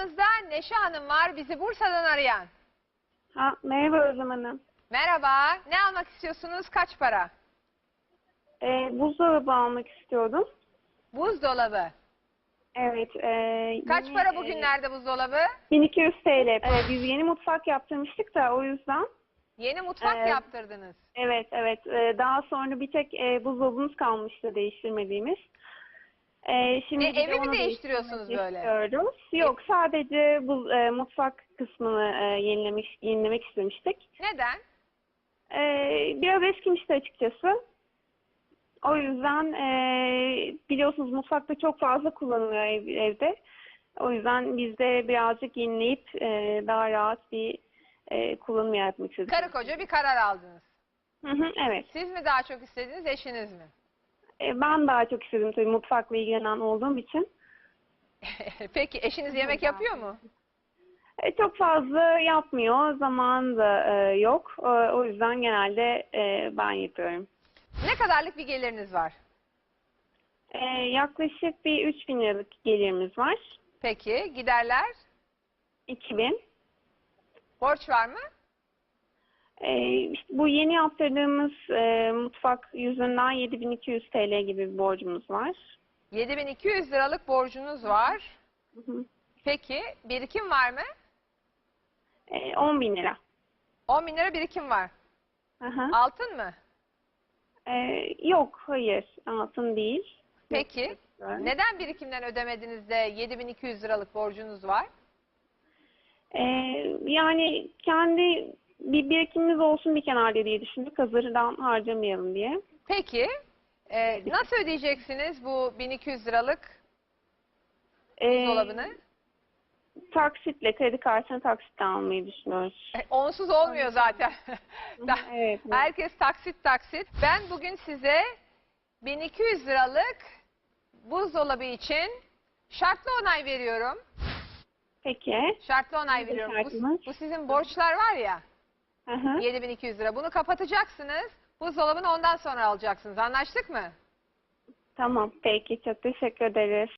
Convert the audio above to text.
Hattımızda Neşe Hanım var bizi Bursa'dan arayan. Ha, merhaba Özlem Hanım. Merhaba. Ne almak istiyorsunuz? Kaç para? Ee, buzdolabı almak istiyordum. Buzdolabı. Evet. E, Kaç yeni, para e, bugünlerde buzdolabı? 1200 TL. Ee, biz yeni mutfak yaptırmıştık da o yüzden. Yeni mutfak Evet. yaptırdınız. Evet, evet. Ee, daha sonra bir tek e, buzdolabımız kalmıştı değiştirmediğimiz. Ee, şimdi E, evi mi değiştiriyorsunuz böyle? istiyoruz. Yok, sadece bu e, mutfak kısmını e, yenilemiş, yenilemek istemiştik. Neden? Ee, biraz eskimişti açıkçası. O yüzden e, biliyorsunuz mutfakta çok fazla kullanılıyor ev- evde. O yüzden biz de birazcık yenileyip e, daha rahat bir e, kullanım yaratmak istedik. Karı koca bir karar aldınız. Hı hı, evet. Siz mi daha çok istediniz, eşiniz mi? E, ben daha çok istedim tabii mutfakla ilgilenen olduğum için. Peki eşiniz yemek yapıyor mu? E, çok fazla yapmıyor. Zaman da e, yok. E, o yüzden genelde e, ben yapıyorum. Ne kadarlık bir geliriniz var? E, yaklaşık bir 3000 liralık gelirimiz var. Peki giderler? 2000. Borç var mı? Ee, işte bu yeni yaptırdığımız e, mutfak yüzünden 7200 TL gibi bir borcumuz var. 7200 liralık borcunuz var. Hı hı. Peki birikim var mı? Ee, 10 bin lira. 10 bin lira birikim var. Aha. Altın mı? Ee, yok, hayır. Altın değil. Peki. Yok. Neden birikimden ödemediniz de 7200 liralık borcunuz var? Ee, yani kendi bir birikimimiz olsun bir kenarda diye düşündük. Hazırdan harcamayalım diye. Peki. e, nasıl ödeyeceksiniz bu 1200 liralık Ee, dolabını? taksitle, kredi kartını taksitle almayı düşünüyoruz. E, onsuz olmuyor zaten. Evet, evet. Herkes taksit taksit. Ben bugün size 1200 liralık buzdolabı için şartlı onay veriyorum. Peki. Şartlı onay veriyorum. şartımız? Bu, bu sizin borçlar var ya Aha. 7200 lira. Bunu kapatacaksınız. Buzdolabını ondan sonra alacaksınız. Anlaştık mı? Tamam, peki. Çok teşekkür ederiz.